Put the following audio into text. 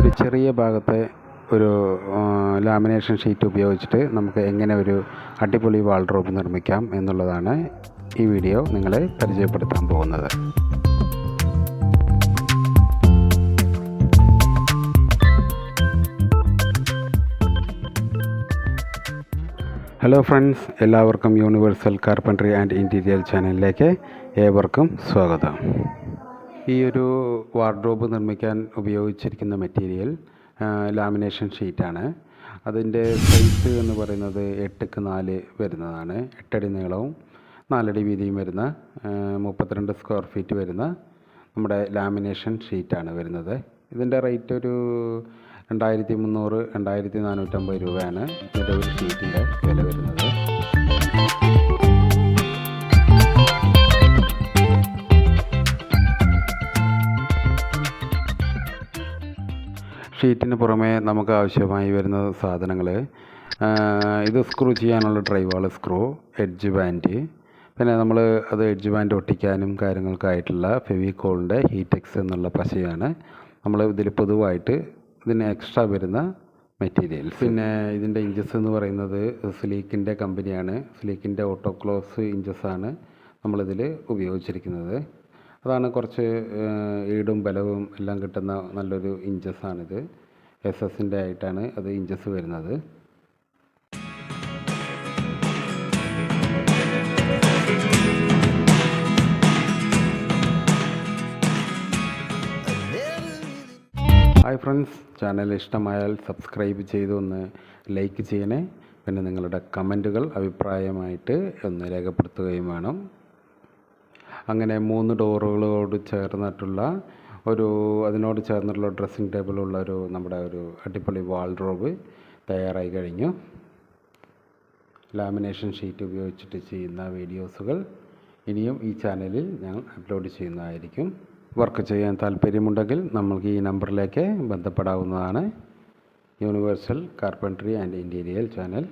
ഒരു ചെറിയ ഭാഗത്തെ ഒരു ലാമിനേഷൻ ഷീറ്റ് ഉപയോഗിച്ചിട്ട് നമുക്ക് എങ്ങനെ ഒരു അടിപൊളി വാൾഡ്രോബ് നിർമ്മിക്കാം എന്നുള്ളതാണ് ഈ വീഡിയോ നിങ്ങളെ പരിചയപ്പെടുത്താൻ പോകുന്നത്. ഹലോ ഫ്രണ്ട്സ് എല്ലാവർക്കും യൂണിവേഴ്സൽ കാർപ്പൻട്രി ആൻഡ് ഇന്റീരിയർ ചാനലിലേക്ക് ഏവർക്കും സ്വാഗതം. ഈ ഒരു വാർഡ്രോബ് നിർമ്മിക്കാൻ ഉപയോഗിച്ചിരിക്കുന്ന മെറ്റീരിയൽ ലാമിനേഷൻ ഷീറ്റാണ് അതിന്റെ സൈസ് എന്ന് പറയുന്നത് എട്ടുക്ക് നാല് വരുന്നതാണ്. എട്ടടി നീളവും നാലടി വീതിയും വരുന്ന മുപ്പത്തിരണ്ട് സ്ക്വയർ ഫീറ്റ് വരുന്ന നമ്മുടെ ലാമിനേഷൻ ഷീറ്റാണ് വരുന്നത്. ഇതിന്റെ റേറ്റ് ഒരു രണ്ടായിരത്തി മുന്നൂറ് രണ്ടായിരത്തി നാനൂറ്റമ്പത് രൂപയാണ്. ഇതിന്റെ ഒരു ഷീറ്റിന്റെ വില വരുന്നത്. ഷീറ്റിന് പുറമേ നമുക്ക് ആവശ്യമായി വരുന്ന സാധനങ്ങൾ ഇത് സ്ക്രൂ ചെയ്യാനുള്ള ഡ്രൈവാൾ സ്ക്രൂ എഡ്ജ് ബാൻഡ് പിന്നെ നമ്മൾ അത് എഡ്ജ് ബാൻഡ് ഒട്ടിക്കാനും കാര്യങ്ങൾക്കായിട്ടുള്ള ഫെവിക്കോളിന്റെ ഹീറ്റെക്സ് എന്നുള്ള പശയാണ് നമ്മൾ ഇതിൽ പൊതുവായിട്ട് ഇതിന് എക്സ്ട്രാ വരുന്ന മെറ്റീരിയൽസ് പിന്നെ ഇതിന്റെ ഇഞ്ചസ് എന്ന് പറയുന്നത് സ്ലീക്കിന്റെ കമ്പനിയാണ് സ്ലീക്കിന്റെ ഓട്ടോക്ലോസ് ഇഞ്ചസാണ് നമ്മളിതിൽ ഉപയോഗിച്ചിരിക്കുന്നത്. അതാണ് കുറച്ച് ഈടും ബലവും എല്ലാം കിട്ടുന്ന നല്ലൊരു ഇഞ്ചസാണിത്. എസ് എസിന്റെ ആയിട്ടാണ് അത് ഇഞ്ചസ് വരുന്നത്. ഹായ് ഫ്രണ്ട്സ് ചാനൽ ഇഷ്ടമായാൽ സബ്സ്ക്രൈബ് ചെയ്ത് ഒന്ന് ലൈക്ക് ചെയ്യണേ. പിന്നെ നിങ്ങളുടെ കമന്റുകൾ അഭിപ്രായമായിട്ട് ഒന്ന് രേഖപ്പെടുത്തുകയും വേണം. അങ്ങനെ മൂന്ന് ഡോറുകളോട് ചേർന്നിട്ടുള്ള ഒരു അതിനോട് ചേർന്നിട്ടുള്ള ഡ്രസ്സിംഗ് ടേബിളുള്ള ഒരു നമ്മുടെ ഒരു അടിപൊളി വാൾഡ്രോബ് തയ്യാറായി കഴിഞ്ഞു. ലാമിനേഷൻ ഷീറ്റ് ഉപയോഗിച്ചിട്ട് ചെയ്യുന്ന വീഡിയോസുകൾ ഇനിയും ഈ ചാനലിൽ ഞങ്ങൾ അപ്ലോഡ് ചെയ്യുന്നതായിരിക്കും. വർക്ക് ചെയ്യാൻ താല്പര്യമുണ്ടെങ്കിൽ നമ്മൾക്ക് ഈ നമ്പറിലേക്ക് ബന്ധപ്പെടാവുന്നതാണ്. Universal carpentry and interior channel.